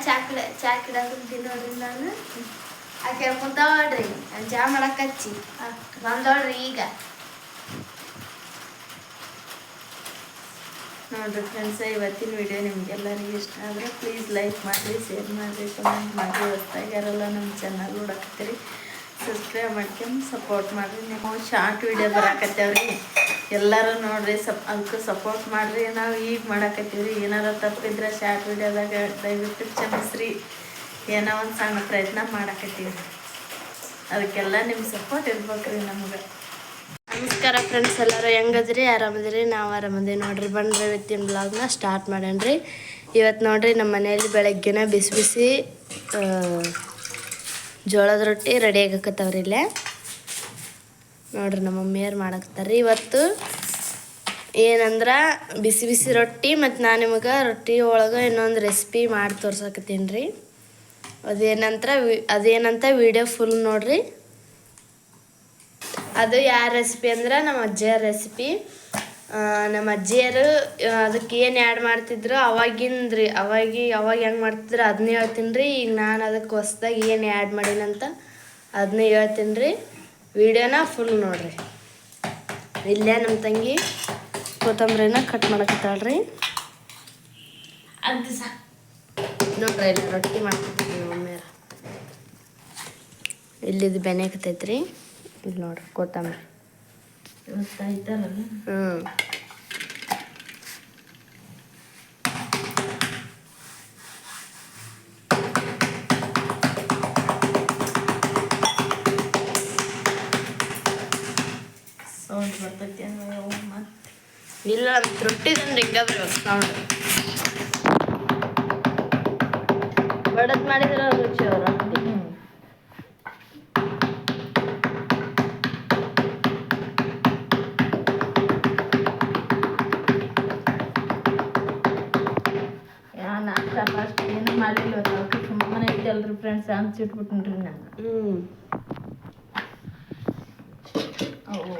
ಚಾಕ್ಲ chalk ಇಡಾಕಂತೀನಿ ನೋಡ್ರಿ ನಾನು ಆಕೆ ನಾನು ಚಾ ಮಾಡಕ್ ಹಚ್ಚಿ. ಬಂದೋಳ್ರಿ ಈಗ. ನೋಡ್ರಿ ಫ್ರೆಂಡ್ಸ್ ಇವತ್ತಿನ ವಿಡಿಯೋ ನಿಮ್ಗೆಲ್ಲರಿಗೂ ಇಷ್ಟ ಆದರೆ ಪ್ಲೀಸ್ ಲೈಕ್ ಮಾಡಿರಿ ಶೇರ್ ಮಾಡಿರಿ ಕಮೆಂಟ್ ಮಾಡಿರಿ. ಹೊಸ್ದಾಗ್ಯಾರಲ್ಲ ನಮ್ಮ ಚಾನಲ್ ನೋಡಕತ್ತೀರಿ ಸಬ್ಸ್ಕ್ರೈಬ್ ಮಾಡ್ಕೊಂಡು ಸಪೋರ್ಟ್ ಮಾಡಿರಿ. ನೀವು ಶಾರ್ಟ್ ವಿಡಿಯೋ ಬರಾಕತ್ತೇವ್ರಿ. ಎಲ್ಲರೂ ನೋಡ್ರಿ, ಸಪ್, ಅದಕ್ಕೆ ಸಪೋರ್ಟ್ ಮಾಡಿರಿ. ನಾವು ಈಗ ಮಾಡಾಕತ್ತೀವ್ರಿ. ಏನಾರೋ ತಪ್ಪಿದ್ರೆ ಶಾರ್ಟ್ ವಿಡಿಯೋದಾಗ ದಯವಿಟ್ಟು ಕ್ಷಮಿಸ್ರಿ. ಏನೋ ಒಂದು ಸಣ್ಣ ಪ್ರಯತ್ನ ಮಾಡಾಕತ್ತೀವಿ ಅದಕ್ಕೆಲ್ಲ ನಿಮ್ಮ ಸಪೋರ್ಟ್ ಇರ್ಬೇಕ್ರಿ ನಮ್ಗೆ. ನಮಸ್ಕಾರ ಫ್ರೆಂಡ್ಸ್ ಎಲ್ಲರೂ ಹೆಂಗದ್ರಿ ಆರಾಮದಿರಿ ನಾವು ಆರಾಮದಿ ನೋಡ್ರಿ. ಬಂದ್ರೆ ಇವತ್ತಿನ ಬ್ಲಾಗ್ನ ಸ್ಟಾರ್ಟ್ ಮಾಡೋಣ್ರಿ ಇವತ್ತು ನೋಡ್ರಿ ನಮ್ಮ ಮನೆಯಲ್ಲಿ ಬೆಳಗ್ಗೆನ ಬಿಸಿ ಬಿಸಿ ಜೋಳದ ರೊಟ್ಟಿ ರೆಡಿ ಆಗಕತ್ತವ್ರಿ ಇಲ್ಲೇ. ನೋಡ್ರಿ ನಮ್ಮ ಮಮ್ಮಿಯವ್ರು ಮಾಡಾಕತ್ತಾರ್ರಿ ಇವತ್ತು ಏನಂದ್ರೆ ಬಿಸಿ ಬಿಸಿ ರೊಟ್ಟಿ ಮತ್ತು ನಾನು ನಿಮಗೆ ರೊಟ್ಟಿ ಒಳಗೆ ಇನ್ನೊಂದು ರೆಸಿಪಿ ಮಾಡಿ ತೋರ್ಸಕತ್ತೀನಿ ರೀ ಅದೇನಂತ ವಿ, ಅದೇನಂತ ವಿಡಿಯೋ ಫುಲ್ ನೋಡ್ರಿ. ಅದು ಯಾವ ರೆಸಿಪಿ ಅಂದ್ರೆ ನಮ್ಮ ಅಜ್ಜಿಯ ರೆಸಿಪಿ ನಮ್ಮ ಅಜ್ಜಿಯರು ಅದಕ್ಕೆ ಏನು ಆ್ಯಡ್ ಮಾಡ್ತಿದ್ರು? ಅವಾಗಿಂದ ರೀ ಅವಾಗಿ ಅವಾಗ ಹೆಂಗೆ ಮಾಡ್ತಿದ್ರು ಅದನ್ನೇ ಹೇಳ್ತೀನಿ ರೀ ಈಗ ನಾನು ಅದಕ್ಕೆ ಹೊಸ್ದಾಗಿ ಏನು ಆ್ಯಡ್ ಮಾಡೀನಂತ ಅದನ್ನೇ ಹೇಳ್ತೀನಿ ರೀ ವಿಡಿಯೋನ ಫುಲ್ ನೋಡ್ರಿ. ಇಲ್ಲೇ ನಮ್ಮ ತಂಗಿ ಕೊತ್ತಂಬರಿನ ಕಟ್ ಮಾಡಕತ್ತಾಳ್ರಿ. ಅದು ನೋಡ್ರಿ ಇಲ್ಲಿ ರೊಟ್ಟಿ ಮಾಡ್ಕೊತೀವಿ ಮಮ್ಮಿಯರ ಇಲ್ಲಿದು ಬೆನೆಕತೈತ್ರಿ ಇಲ್ಲಿ ನೋಡ್ರಿ ಕೊತ್ತಂಬರಿ. ಹ್ಞೂ. ಸೌಂಡ್ ಬರ್ತೈತಿ ಅಂದ್ರೆ ಅವು ಮತ್ತೆ. ಇಲ್ಲ ರೊಟ್ಟಿದಂದ್ರೆ ಹಿಂಗ ಬರ್ಬೇಕು ಸೌಂಡ್ ಬಡದ್ ಮಾಡಿದ್ರೆ ರುಚಿ ಅವ್ರ? ಇಟ್ಬಿಟ್ಟಿನ್ರಿ ನಾನು ಹ್ಞೂ ಅವು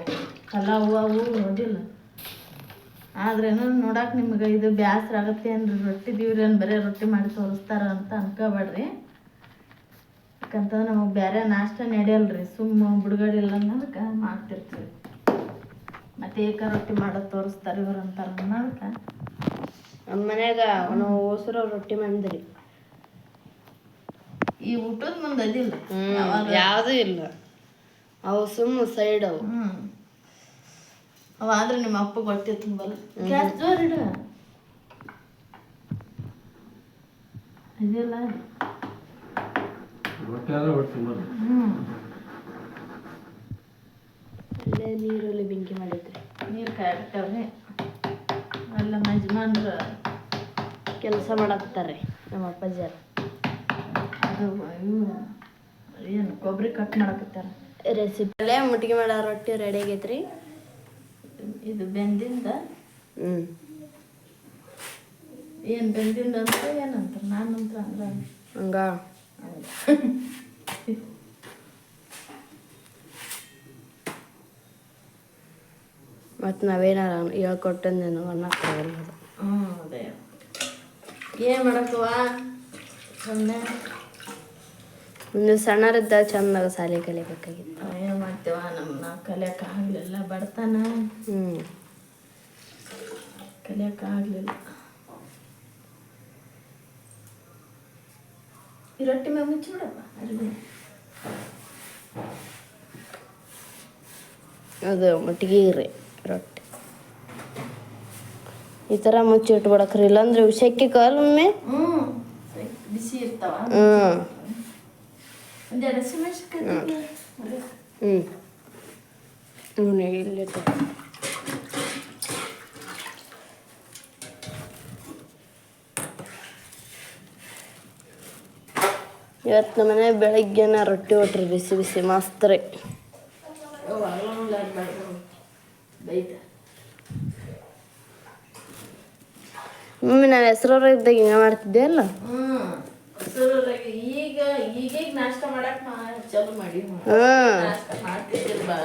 ಕಲಾವು ಅವು ನೋಡಿಲ್ಲ. ಆದ್ರೇನು ನೋಡಕ್ಕೆ ನಿಮ್ಗೆ ಇದು ಬ್ಯಾಸ್ರ ಆಗತ್ತೆ ಏನ್ರಿ ರೊಟ್ಟಿ ದಿವ್ರೇನು ಬರೀ ರೊಟ್ಟಿ ಮಾಡಿ ತೋರಿಸ್ತಾರ ಅಂತ ಅನ್ಕೋಬೇಡ್ರಿ. ಯಾಕಂತ ನಮಗೆ ಬೇರೆ ನಾಷ್ಟ ನಡೆಯಲ್ರಿ ಸುಮ್ಮ ಬಿಡುಗಡೆ ಇಲ್ಲ ಅನ್ನೋದಕ್ಕೆ ಮಾಡ್ತಿರ್ತೀವಿ ಮತ್ತೆ ಏಕ ರೊಟ್ಟಿ ಮಾಡೋದು ತೋರಿಸ್ತಾರೆ ಇವ್ರು ಅಂತಾರ ಅನ್ನೋದಕ್ಕೆ. ನಮ್ಮ ಮನ್ಯಾಗ ನಾವು ಹೋಸರು ರೊಟ್ಟಿ ಮಾಡಿದ್ರಿ. ಈ ಊಟದ ಮುಂದೆ ಅದಿಲ್ಲ. ಯಾವುದೂ ಇಲ್ಲ. ಅವು ಸುಮ್ಮ ಸೈಡ್ ಅವು. ಹ್ಞೂ ಅವ ಆದ್ರೆ ನಿಮ್ಮ ಅಪ್ಪ ಹೊಟ್ಟೆ ತುಂಬಲ್ಲ. ಗ್ಯಾಸ್ ಜೋರ್ ಇಡು. ಇದಿಲ್ಲ ಅಲ್ಲೇ ನೀರಲ್ಲಿ ಬೆಂಕಿ ಮಾಡಿದ್ರಿ. ನೀರು ಕಾಯ್ಬಿಟ್ಟವ್ರಿ ಅಲ್ಲ ಯಜಮಾನ್ರು ಕೆಲಸ ಮಾಡಾಕ್ತಾರೆ ನಮ್ಮ ಅಪ್ಪಾಜಿಯರು ಅದು ಇವು ಏನು ಕೊಬ್ಬರಿ ಕಟ್ ಮಾಡಕತ್ತಾರ. ರೆಸಿಪಿ ಅಲ್ಲೇ ಮುಟ್ಟಿಗೆ ಮಾಡೋ ರೊಟ್ಟಿ ರೆಡಿ ಆಗೈತ್ರಿ. ಇದು ಬೆಂದಿಂದ? ಹ್ಞೂ ಏನು ಬೆಂದಿಂದ ಅಂತ ಏನಂತಾರೆ? ನಾನು ಅಂತ ಅಂದ್ರೆ? ಹಂಗ. ಮತ್ತು ನಾವೇನಾರ ಹೇಳ್ಕೊಟ್ಟಂದೇನು ಅನ್ನಕ್ಕಾಗಲ್ಲ ಅದು. ಹ್ಞೂ ಅದೇ. ಏನು ಮಾಡಕ್ಕವ ಸುಮ್ಮನೆ ಒಂದು ಸಣ್ಣರಿದ್ದ ಚಂದಾಗ ಶಾಲೆ ಕಲಿಬೇಕಾಗಿತ್ತು. ಏನು ಮಾಡ್ತೇವ? ನಮ್ಮ ಕಲಿಯಕ್ಕೆ ಆಗಲಿಲ್ಲ ಬಡತನ. ಹ್ಞೂ ಕಲಿಯಕ್ಕೆ ಆಗಲಿಲ್ಲ. ಈ ರೊಟ್ಟಿ ಮ್ಯಾಗ ಮುಚ್ಚಿಬಿಡಪ್ಪ ಅದು ಮಟ್ಟಿಗೆ ರೀ ರೊಟ್ಟಿ. ಈ ಥರ ಮುಚ್ಚಿ ಇಟ್ಬಿಡಕ್ರಿ. ಇಲ್ಲಾಂದ್ರೆ ವಿಷಯಕ್ಕೆ ಕಾಲ್ ಒಮ್ಮೆ ಹ್ಞೂ ಬಿಸಿ ಇರ್ತಾವ. ಹ್ಞೂ ಒಂದೆರಡು ಹಸಿಮೆಣ್ಸಿನ್ಕಾಯಿ ಹ್ಞೂ ಇವನು ಇಲ್ಲಿ ಇವತ್ತು ನಮ್ಮ ಮನೆ ಬೆಳಗ್ಗೆನ ರೊಟ್ಟಿ ಒಟ್ರಿ ಬಿಸಿ ಬಿಸಿ ಮಸ್ತ್ ರೀ ಬೈತ ಮಮ್ಮಿ ನಾನು ಹೆಸ್ರವ್ರ ಇದ್ದಾಗ ಹಿಂಗೆ ಮಾಡ್ತಿದ್ದೆ ಅಲ್ಲ ಹ್ಞೂ ಹಸುರಾಗಿ ಈಗ ಈಗೀಗ ನಾಷ್ಟ ಮಾಡಕ್ ಮಾ ಚಾಲು ಮಾಡಿ. ಹ್ಞೂ ನಾಷ್ಟ ಮಾಡ್ತಿದ್ದಿಲ್ಲ ಭಾಳ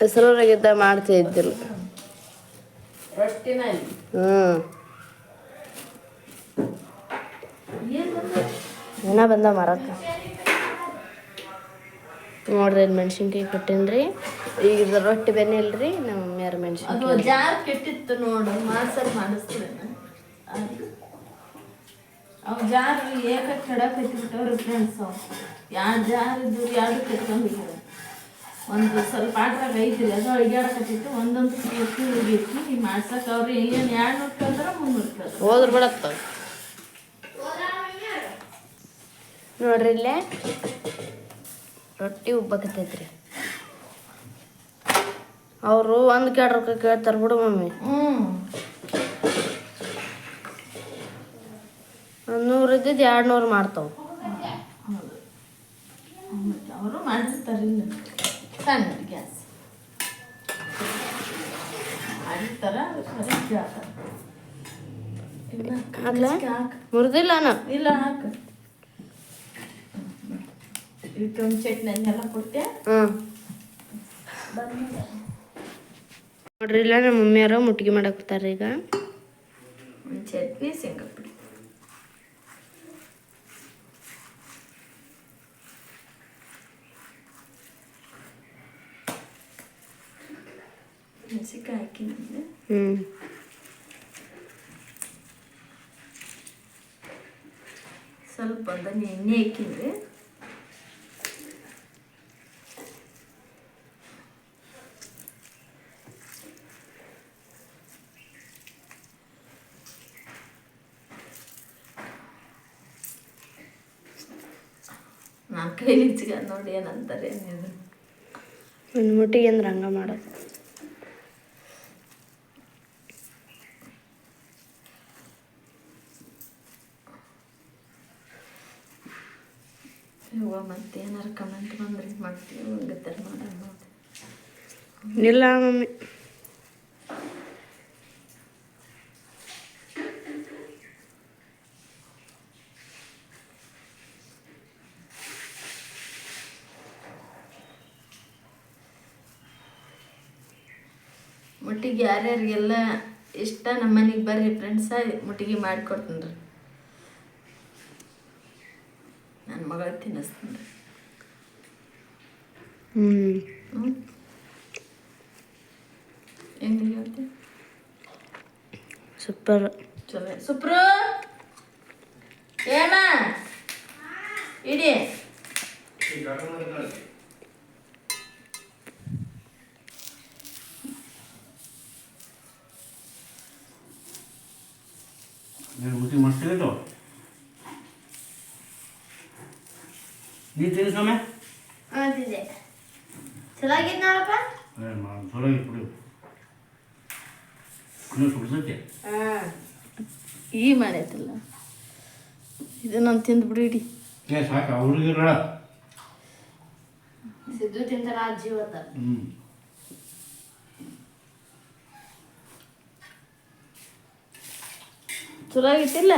ಹೆಸ್ರವ್ರಾಗಿದ್ದಾಗ ಮಾಡ್ತಾ ಇದ್ದಿಲ್ಲ. ರೊಟ್ಟಿನ ಹ್ಞೂ. ದಿನ ಬಂದ? ಮರಕ್ಕ? ನೋಡ್ರಿ ಇದು ಮೆಣಸಿನ್ಕಾಯಿ ಕೊಟ್ಟೇನ್ರಿ. ಈಗ ಇದು ರೊಟ್ಟಿ ಬೆನ್ನಿಲ್ರಿ ನಮ್ಮ ಮಮ್ಮಿಯಾರ ಮೆಣಸಿನ್ಕಾಯಿ? ಜಾರ್ ಕೆಟ್ಟಿತ್ತು ನೋಡು ಮಾಡ್ಸಲ್ ಮಾಡಿಸ್ತೀರೇನ ಅವು ಜಾರು ಏಕ ಕೆಡಕ್ ಬಿಟ್ಟವ್ರಿ ಫ್ರೆಂಡ್ಸ್ ಅವು. ಯಾರು ಜಾರು ಇದ್ದರು ಯಾರು ಕೆಟ್ಕೊಂಡಿದ್ರು ಒಂದು ಸ್ವಲ್ಪ ಆಟ್ರಾಗ ಐತಿಲ್ಲ ಅದು ಅಳಿಗಾಡಕತ್ತಿತ್ತು ಒಂದೊಂದು ಪೂರ್ತಿ ಹೋಗಿತ್ತು ಈಗ ಮಾಡ್ಸಕ್ಕೆ ಅವ್ರು ಏನು ಎರಡು ನೂರು ಕೇಳಿದ್ರೆ ಮುನ್ನೂರು ಹೋದ್ರ ಬಿಡತ್ತ ನೋಡ್ರಿ ಇಲ್ಲೇ. ರೊಟ್ಟಿ ಉಬ್ಬಕತ್ತೈತ್ರಿ. ಅವರು ಒಂದು ಕೆಡ ರೊಕ್ಕ ಕೇಳ್ತಾರ ಬಿಡು ಮಮ್ಮಿ. ಹ್ಞೂ ಇದ್ದಿದ್ದು ಎರಡು ನೂರು ಮಾಡ್ತಾವೆ. ಅವರು ಮಾಡಿರ್ತಾರೆ ಇಲ್ಲ ಸಣ್ಣ ಗ್ಯಾಸ್. ಮಾಡಿರ್ತಾರ? ಹಾಕು. ಮುರಿದಿಲ್ಲ ಇಲ್ಲ ಹಾಕು. ಇದಕ್ಕೆ ಒಂದು ಚಟ್ನಿ ಎಲ್ಲ ಕೊಟ್ಟೆ ಹಾಂ ನೋಡ್ರಿ ಇಲ್ಲ ನಮ್ಮ ಮಮ್ಮಿಯವರು ಮುಟ್ಗಿ ಮಾಡಕ್ಕೆ ಈಗ ಚಟ್ನಿ ಶೇಂಗಾ ಪುಡಿ ಮೆಣಸಿನ್ಕಾಯಿ ಹ್ಞೂ ಸ್ವಲ್ಪ ಅದನ್ನ ಎಣ್ಣೆ ಹಾಕಿದ್ರೆ ನಾನು ಕೈ ನಿಚ್ಗ ನೋಡಿ ಏನಂತಾರೆ ಒಂದು ಮುಟ್ಟಿಗೆ ಅಂದ್ರೆ ಹಂಗೆ ಮಾಡೋದು ಇವ ಮತ್ತೆ ಏನಾರು ಕಮೆಂಟ್ ಬಂದ್ರೆ ಮಾಡ್ತೀವಿ ಹಂಗತ್ತಾರೆ ಮಾಡೋಣ ಇಲ್ಲ ಮಮ್ಮಿ. ಮುಟ್ಟಿಗೆ ಯಾರ್ಯಾರಿಗೆಲ್ಲ ಇಷ್ಟ ನಮ್ಮ ಮನೆಗೆ ಬರ್ರಿ ಫ್ರೆಂಡ್ಸ ಮುಟ್ಟಿಗೆ ಮಾಡಿಕೊಡ್ತೀನಿ ರೀ. ನನ್ನ ಮಗಳ ತಿನ್ನಿಸ್ತೀನಿ ರೀ ಹ್ಞೂ ಹ್ಞೂ ಈ ಮಾಡೈತಲ್ಲ ಇದು ನಾನು ತಿಂದ್ಬಿಡು ಇಡಿ ಏ ಸಾಕು ಅವ್ರಿಗೆ ಇರಲ್ಲ ಸಿದ್ದು ತಿಂತಾರ ಅಜ್ಜಿ ಇವತ್ತ ಹ್ಞೂ ಚಲೋ ಆಗಿತ್ತಿಲ್ಲ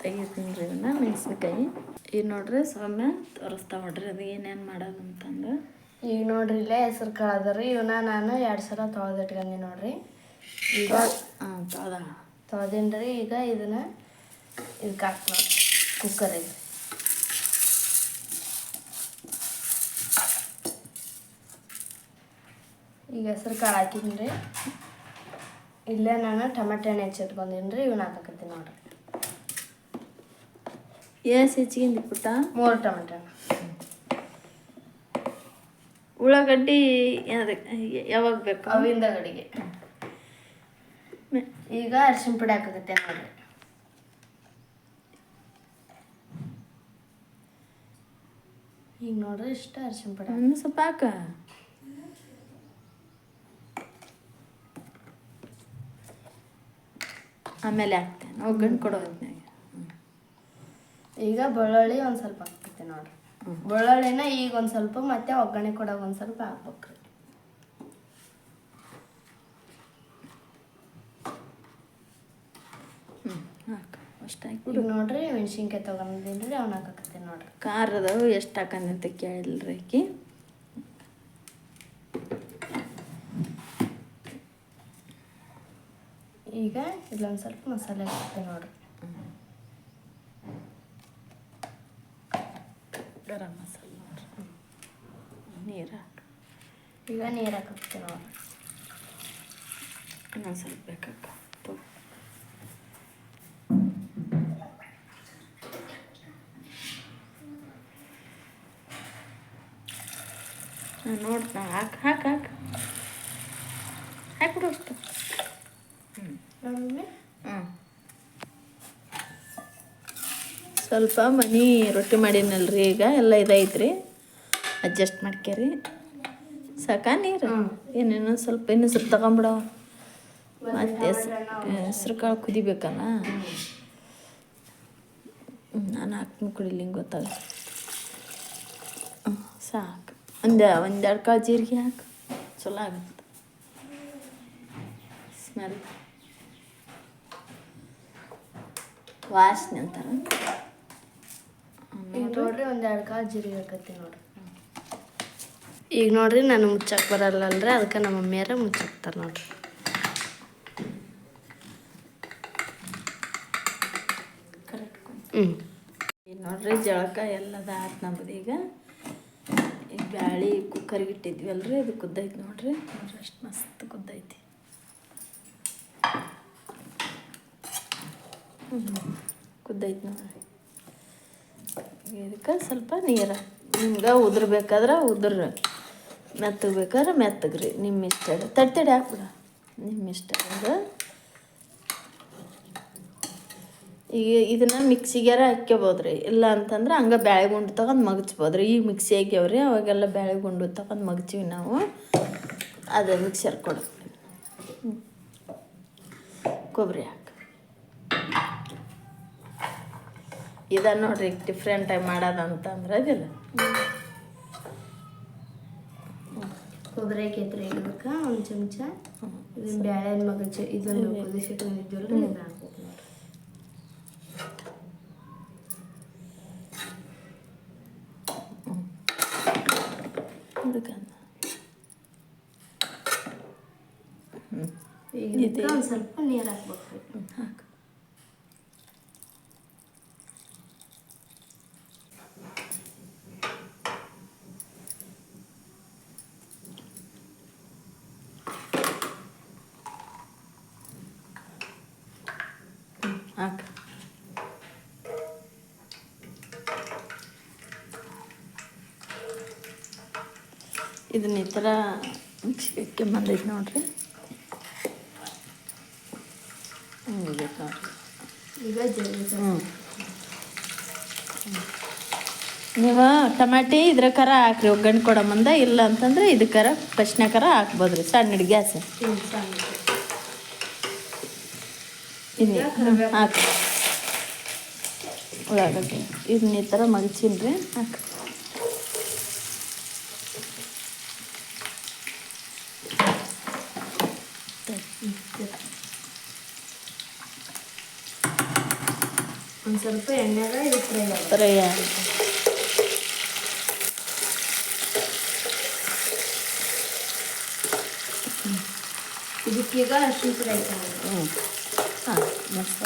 ತೆಗಿತೀನಿ ರೀ ಇವನ್ನ ಮೆಣಸಿನ್ಕಾಯಿ ಈಗ ನೋಡ್ರಿ ಸೌಮ್ಯ ತೋರಿಸ್ತಾ ನೋಡ್ರಿ ಅದು ಏನೇನು ಮಾಡೋದು ಅಂತಂದು ಈಗ ನೋಡ್ರಿ ಇಲ್ಲೇ ಹೆಸರು ಕಾಳು ಅದಾವ್ರಿ ಇವನ್ನ ನಾನು ಎರಡು ಸಲ ತೊಳೆದಿಟ್ಕೊಂಡಿ ನೋಡ್ರಿ. ಈಗ ಹಾಂ ತೌದ ತೊಳೆದಿನ್ರಿ ಈಗ ಇದನ್ನ ಇದಕ್ಕೆ ಹಾಕ್ತ ಕುಕ್ಕರ್ ಕುಕ್ಕರಿಗೆ ಈಗ ಹೆಸರು ಕಾಳು ಹಾಕಿದ್ರಿ ಇಲ್ಲೇ ನಾನು ಟಮಾಟೆ ಹಣ್ಣು ಹೆಚ್ಚಿಟ್ಕೊಂಡಿನಿ ರೀ ಇವನ್ನ ಹಾಕತ್ತೀನಿ ನೋಡ್ರಿ. ಏಸ್ ಹೆಚ್ಚಿಗೆ ಪುಟ್ಟ ಮೂರು ಟೊಮೆಟೊ ಹಣ್ಣು ಉಳ್ಳಾಗಡ್ಡಿ ಯಾವಾಗ ಬೇಕು ಅವಿಂದ ಗಡಿಗೆ ಈಗ ಅರಿಶಿನ ಪುಡಿ ಹಾಕಕತ್ತೆ ನೋಡಿ ಈಗ ನೋಡ್ರಿ ಇಷ್ಟ ಅರಿಶಿನ ಪುಡಿ ಇನ್ನು ಸ್ವಲ್ಪ ಹಾಕ ಆಮೇಲೆ ಹಾಕ್ತೇನೆ ಒಗ್ಗರಣೆ ಕೊಡೋ ಹೊತ್ನ್ಯಾಗ ಈಗ ಬೆಳ್ಳುಳ್ಳಿ ಒಂದು ಸ್ವಲ್ಪ ಹಾಕ್ಬಿಡ್ತೀನಿ ನೋಡ್ರಿ. ಬೆಳ್ಳುಳ್ಳಿನ ಈಗ ಒಂದು ಸ್ವಲ್ಪ ಮತ್ತೆ ಒಗ್ಗರಣೆ ಕೊಡೋಕೆ ಒಂದು ಸ್ವಲ್ಪ ಹಾಕ್ಬೇಕ್ರಿ ಈಗ ನೋಡ್ರಿ ಮೆಣಸಿನ್ಕಾಯಿ ತೊಗೊಂಡಿದ್ದೀನಿ ರೀ ಅವ್ನ ಹಾಕಕತ್ತೆ ನೋಡ್ರಿ. ಖಾರದವು ಎಷ್ಟು ಅಂತ ಕೇಳಿಲ್ರಿ ಆಕಿ? ಈಗ ಇಲ್ಲೊಂದು ಸ್ವಲ್ಪ ಮಸಾಲೆ ಹಾಕ್ತೀನಿ ನೋಡ್ರಿ. ಗರಂ ಮಸಾಲೆ ನೋಡ್ರಿ ನೀರು? ಹಾಕಿ ಈಗ ನೀರು ಹಾಕ್ತೀನಿ ನಾವು ಇನ್ನೊಂದು ಸ್ವಲ್ಪ ಬೇಕಕ್ಕ ತಗೋ. ನೋಡಿ ನಾ ಹಾಕಿ ಹಾಕಿ ಹಾಕಿ. ಹಾಕ್ಬಿಡು ಅಷ್ಟು ನಮ್ಮಮ್ಮಿ ಹ್ಞೂ ಸ್ವಲ್ಪ ಮನಿ ರೊಟ್ಟಿ ಮಾಡೀನಲ್ರಿ ಈಗ ಎಲ್ಲ ಇದೈತ್ರಿ ಅಡ್ಜಸ್ಟ್ ಮಾಡ್ಕೇರಿ ಸಾಕಾ ನೀರು? ಏನೇನೋ ಸ್ವಲ್ಪ ಇನ್ನೂ ಸ್ವಲ್ಪ ತಗೊಂಬಿಡವ ಮತ್ತೆ ಹೆಸ್ರು ಕಾಳು ಕುದಿಬೇಕಲ್ಲ ನಾನು ಹಾಕ್ತೀನಿ ಕುಡಿಲಿ ಹಿಂಗೆ ಗೊತ್ತಾಗ. ಸಾಕು. ಒಂದು ಒಂದೆರಡು ಕಾಳು ಜೀರಿಗೆ ಹಾಕು. ಚಲೋ ಆಗುತ್ತೆ. ಸ್ಮೆಲ್ ವಾಸನೆ ಅಂತಾರ. ಎರಡು ಕಾಳು ಜೀರಿಗೆ ಹಾಕತ್ತೀನಿ ನೋಡ್ರಿ. ಈಗ ನೋಡ್ರಿ ನಾನು ಮುಚ್ಚಕ್ಕೆ ಬರಲ್ಲ ಅಲ್ರಿ ಅದಕ್ಕೆ ನಮ್ಮ ಮಮ್ಮಿಯಾರ ಮುಚ್ಚಾಕ್ತಾರೆ ನೋಡ್ರಿ. ಕರೆಕ್ಟ್ ಹ್ಞೂ ಈಗ ನೋಡ್ರಿ ಜಳಕ ಎಲ್ಲದ ಆತು ನಮ್ದು ಈಗ. ಈಗ ಬ್ಯಾಳಿ ಕುಕ್ಕರ್ಗೆ ಇಟ್ಟಿದ್ವಲ್ರಿ ಅದು ಕುದ್ದೈತಿ ನೋಡ್ರಿ. ನೋಡ್ರಿ ಅಷ್ಟು ಮಸ್ತ್ ಕುದ್ದೈತಿ. ಕುದ್ದೈತಿ ನೋಡ್ರಿ. ಇದಕ್ಕೆ ಸ್ವಲ್ಪ ನೀರು. ನಿಮ್ಗೆ ಉದುರ್ಬೇಕಾದ್ರೆ ಉದುರ್ರಿ ಮೆತ್ತಗೆ ಬೇಕಾದ್ರೆ ಮೆತ್ತಗ್ರಿ. ನಿಮ್ಮ ಇಷ್ಟ ತಡಿ ತಡಿ ಹಾಕ್ಬಿಡ. ನಿಮ್ಮ ಇಷ್ಟ ಅದು. ಈಗ ಇದನ್ನು ಮಿಕ್ಸಿಗ್ಯಾರ ಹಾಕ್ಕೋಬೋದ್ರಿ ಇಲ್ಲ ಅಂತಂದ್ರೆ ಹಂಗೆ ಬ್ಯಾಳೆ ಗುಂಡು ತಗೊಂಡು ಮಗಚ್ಬೋದ್ರಿ. ಈಗ ಮಿಕ್ಸಿ ಹಾಕ್ಯಾವ್ರಿ. ಅವಾಗೆಲ್ಲ ಬ್ಯಾಳೆ ಗುಂಡು ತಗೊಂಡು ಮಗಚೀವಿ ನಾವು. ಅದೇ ಮಿಕ್ಸರ್ ಕೊಡು. ಕೊಬ್ಬರಿ ಹಾಕಿ. ಇದ ನೋಡ್ರಿ ಡಿಫ್ರೆಂಟಾಗಿ ಮಾಡೋದಂತಂದ್ರೆ ಅದಿಲ್ಲ ಕೊಬ್ಬರಿ ಕೇತ್ರಿ ಇದಕ್ಕೆ ಒಂದು ಚಮಚ. ಬ್ಯಾಳೆ ಮಗಚ ಇದನ್ನು ಕುದಿಸಿಟ್ಕೊಂಡಿದ್ವಲ್ರಿ ಇದನ್ನ ಹಾಕ್ಬೇಕು ನೋಡ್ರಿ ಹುಡುಗನ ಈಗ ಇದಕ್ಕೆ ಒಂದು ಸ್ವಲ್ಪ ನೀರು ಹಾಕ್ಬೇಕು ಹಾಕು ಹ್ಮ್, ಹಾಕು ಇದನ್ನ ಈ ಥರ ಮಿಕ್ಸಿಗೆ ಬಂದೈತೆ ನೋಡ್ರಿ. ನೋಡ್ರಿ ಈಗ ಹ್ಞೂ ನೀವು ಟಮಾಟಿ ಇದ್ರ ಕರ ಹಾಕ್ರಿ ಒಗ್ಗರಣೆ ಕೊಡೋ ಮುಂದೆ ಇಲ್ಲ ಅಂತಂದ್ರೆ ಇದಕ್ಕರ ಫಸ್ಟ್ನ ಕರ ಹಾಕ್ಬೋದ್ರಿ. ಸಣ್ಣ ಗ್ಯಾಸ್ ಇನ್ನು ಹಾಕಿ. ಉಳ್ಳಾಗಡ್ಡಿ. ಇದನ್ನ ಈ ಥರ ಮಗಚಿನ್ರಿ ಹಾಕಿ. ಒಂದು ಸ್ವಲ್ಪ ಎಣ್ಣೆಗ ಇದು ಫ್ರೈ ಆಗುತ್ತೆ ಫ್ರೈ ಆಗುತ್ತೆ. ಇದಕ್ಕೀಗ ಅರ್ಶಿನ ಪುಡಿ ಹಾಕ್ತೀನಿ ಹ್ಞೂ ಮಸ್ತ್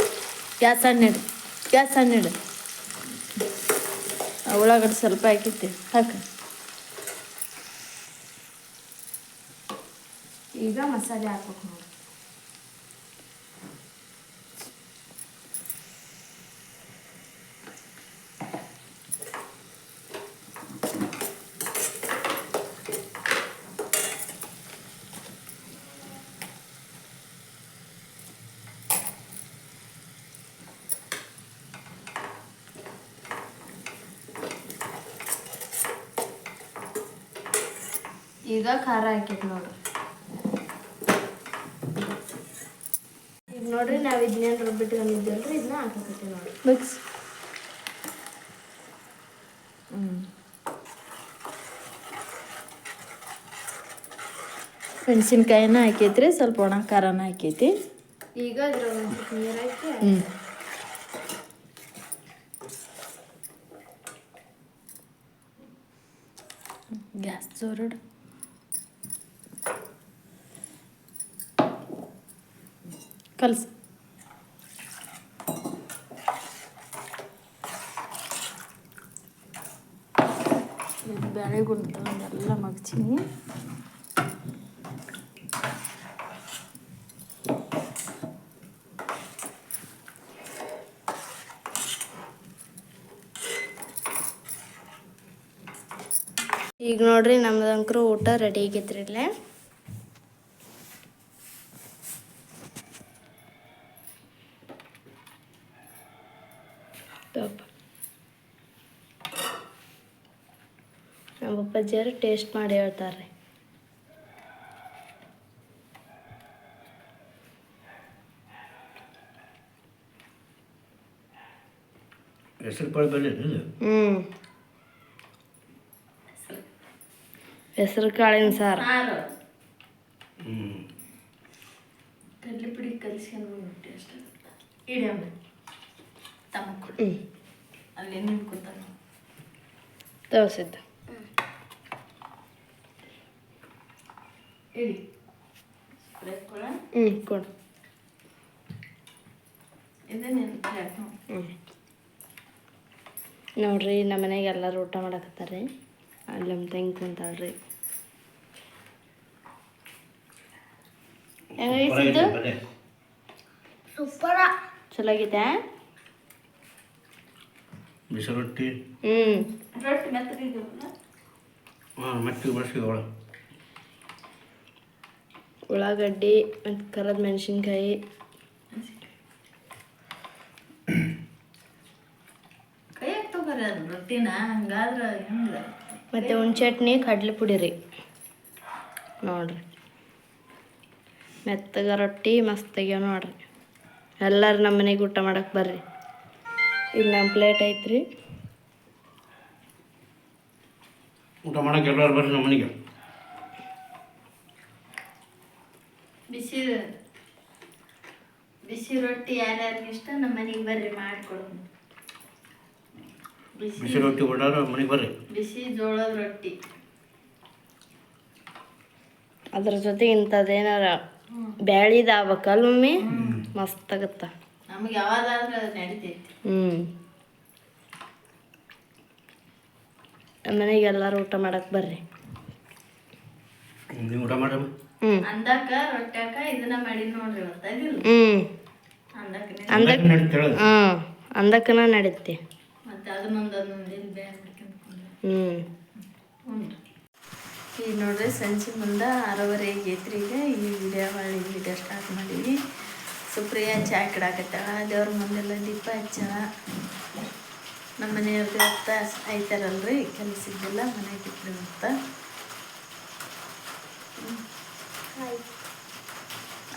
ಗ್ಯಾಸ್ ಸಣ್ಣಿಡು ಗ್ಯಾಸ್ ಸಣ್ಣಿಡು ಉಳ್ಳಾಗಡ್ಡೆ ಸ್ವಲ್ಪ ಹಾಕಿತ್ತಿ ಹಾಕು. ಈಗ ಮಸಾಲೆ ಹಾಕ್ಬೇಕು ನೋಡಿ. ಈಗ ಖಾರ ಹಾಕೈತಿ ನೋಡ್ರಿ ಈಗ ನೋಡ್ರಿ ನಾವು ಇದನ್ನೇನು ರುಬ್ಬಿಟ್ಕೊಂಡಿದ್ದೇವಲ್ರಿ ಇದನ್ನ ಹಾಕಕತ್ತೀವಿ ನೋಡ್ರಿ ಮಿಕ್ಸ್ ಮೆಣಸಿನ್ಕಾಯಿನ ಹಾಕೈತ್ರಿ ಸ್ವಲ್ಪ ಒಣ ಖಾರನ ಹಾಕೈತಿ. ಈಗ ನೀರು ಹಾಕಿ. ಹ್ಞೂ ಗ್ಯಾಸ್ ಜೋರಿಡು ಕಲ್ಸು. ಇದು ಬೇಳೆ ಎಲ್ಲ ಮಗ್ಚೀನಿ. ಈಗ ನೋಡ್ರಿ ನಮ್ದಂಕರು ಊಟ ರೆಡಿ ಆಗೈತ್ರಿ ಇಲ್ಲೇ. ಅಪ್ಪಾಜಿಯರು ಟೇಸ್ಟ್ ಮಾಡಿ ಹೇಳ್ತಾರೆ ಹೆಸರು ಪಳೆ ಬೆಲೆ ಇಲ್ಲ ಹ್ಞೂ ಹೆಸರು ಕಾಳಿನ ಸಾರು. ಕಡ್ಲೆ ಪುಡಿ ಕಲಿಸ್ಕೊಂಡು ಟೇಸ್ಟ್ ಇಡಿಯಮ್ಮ ತಮ್ಮ ಅಲ್ಲಿ ನಿಮ್ ಕೂತಾಗ ತೋರಿಸಿದ್ದು ಇಡಿ ಕೊಡ ಹ್ಞೂ ಕೊಡು. ಹ್ಞೂ ನೋಡ್ರಿ ನಮ್ಮ ಮನೆಗೆ ಎಲ್ಲರೂ ಊಟ ಮಾಡಕತ್ತಾರೆ. ಅಲ್ಲಿ ನಮ್ಮ ತಂಗಿ ಕುಂತಾಳ್ರಿ. ಸೂಪರ ಚಲೋ ಆಗೈತೆ ಬಿಸಿ ರೊಟ್ಟಿ. ಹ್ಞೂ ರೊಟ್ಟಿ ಮೆತ್ತಗಿದ್ವಲ್ಲ ಹಾಂ ಮತ್ತೆ ಬಳಸಿದ ಒಳ ಉಳ್ಳಾಗಡ್ಡಿ ಮತ್ತು ಕರದ ಮೆಣಸಿನ್ಕಾಯಿ. ಕೈಯಾಗ ತಗೋರಿ ಅದು ರೊಟ್ಟಿನ? ಹಂಗಾದ್ರೆ ಹೆಂಗೆ ಮತ್ತು ಒಂದು ಚಟ್ನಿ ಕಡಲೆ ಪುಡಿ ರೀ. ನೋಡ್ರಿ. ಮೆತ್ತಗ ರೊಟ್ಟಿ ಮಸ್ತಾಗ್ಯ ನೋಡ್ರಿ. ಎಲ್ಲರೂ ನಮ್ಮ ಮನೆಗೆ ಊಟ ಮಾಡಕ್ಕೆ ಬರ್ರಿ. ಇಲ್ಲಿ ನಮ್ಮ ಪ್ಲೇಟ್ ಐತ್ರಿ. ಊಟ ಮಾಡಕ್ಕೆ ಎಲ್ಲರೂ ಬರ್ರಿ ನಮ್ಮ ಮನೆಗೆ. ಬಿಸಿ ಬಿಸಿ ರೊಟ್ಟಿ ಯಾರ್ಯಾರಿಗೆ ಇಷ್ಟ ನಮ್ಮ ಮನೆಗೆ ಬರ್ರಿ ಮಾಡ್ಕೊಡೋಣ ಬಿಸಿ ರೊಟ್ಟಿ ಓಡಾಡ ಮನೆಗೆ ಬರ್ರಿ. ಬಿಸಿ ಜೋಳದ ರೊಟ್ಟಿ. ಅದ್ರ ಜೊತೆ ಇಂಥದ್ದೇನಾರ ಬ್ಯಾಳಿದ ಆಗ್ಬೇಕಲ್ಲ ಮಮ್ಮಿ ಮಸ್ತ್ ಆಗತ್ತ ನಮ್ಗೆ ಯಾವಾಗಾದ್ರೂ ಅದು ನಡಿತೈತಿ. ಹ್ಞೂ ನಮ್ಮ ಮನೆಗೆ ಎಲ್ಲರೂ ಊಟ ಮಾಡಕ್ಕೆ ಬರ್ರಿ. ನೀವು ಊಟ ಮಾಡ್ರಿ ಹ್ಞೂ ಅಂದಾಕ ರೊಟ್ಟ್ಯಾಕ ಇದನ್ನ ಮಾಡಿ ನೋಡ್ರಿ ಅಂದಾಕನೆ ಅಂದಕ್ಕೆ ನಡೀತಾಳೆ ಹ್ಞೂ ಅಂದಕ್ಕನ ನಡೀತಿ. ಮತ್ತೆ ಅದನ್ನೊಂದು ಅದನ್ನೊಂದು ಬೇರೆ ಹ್ಞೂ ಈಗ ನೋಡ್ರಿ ಸಂಜೆ ಮುಂದೆ ಆರೂವರೆ ಆಗೈತ್ರಿ ಈಗ ಈ ವಿಡಿಯೋ ಮಾಡಿ ವಿಡಿಯೋ ಸ್ಟಾರ್ಟ್ ಮಾಡೀವಿ. ಸುಪ್ರಿಯಾ ಚಾ ಕಿಡಾಕತ್ತಾಳ ದೇವ್ರ ಮುಂದೆಲ್ಲ ದೀಪ ಹಚ್ಚಾಳ ನಮ್ಮ ಮನೆಯವ್ರದ್ದು ಇವತ್ತ ಐತಾರಲ್ರಿ ಕೆಲಸ ಇದ್ದಿಲ್ಲ ಮನೆಗೆ ಇದ್ರು ಇವತ್ತ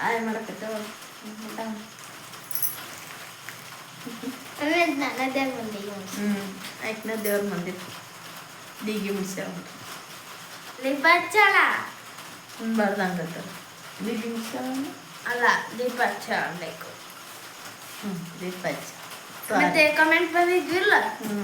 ಆಯ್ ಮಾಡಕತ್ತಾವ ಊಟ. ಹ್ಞೂ ಆಯ್ತನ ದೇವ್ರ ಮಂದಿರ ದೀಗಿ ದೀಪ ಉಣ್ಬಾರ್ದು ಹಂಗತ್ತಾರ ದೀಗಿ ಮುಡ್ಸ್ಯಾವ ಅಲ್ಲ ದೀಪ ಹಚ್ಚಬೇಕು ಹ್ಞೂ ದೀಪ ಹಚ್ಚ ಮತ್ತೆ ಕಮೆಂಟ್ ಬಂದಿದ್ವಿಲ್ಲ? ಹ್ಞೂ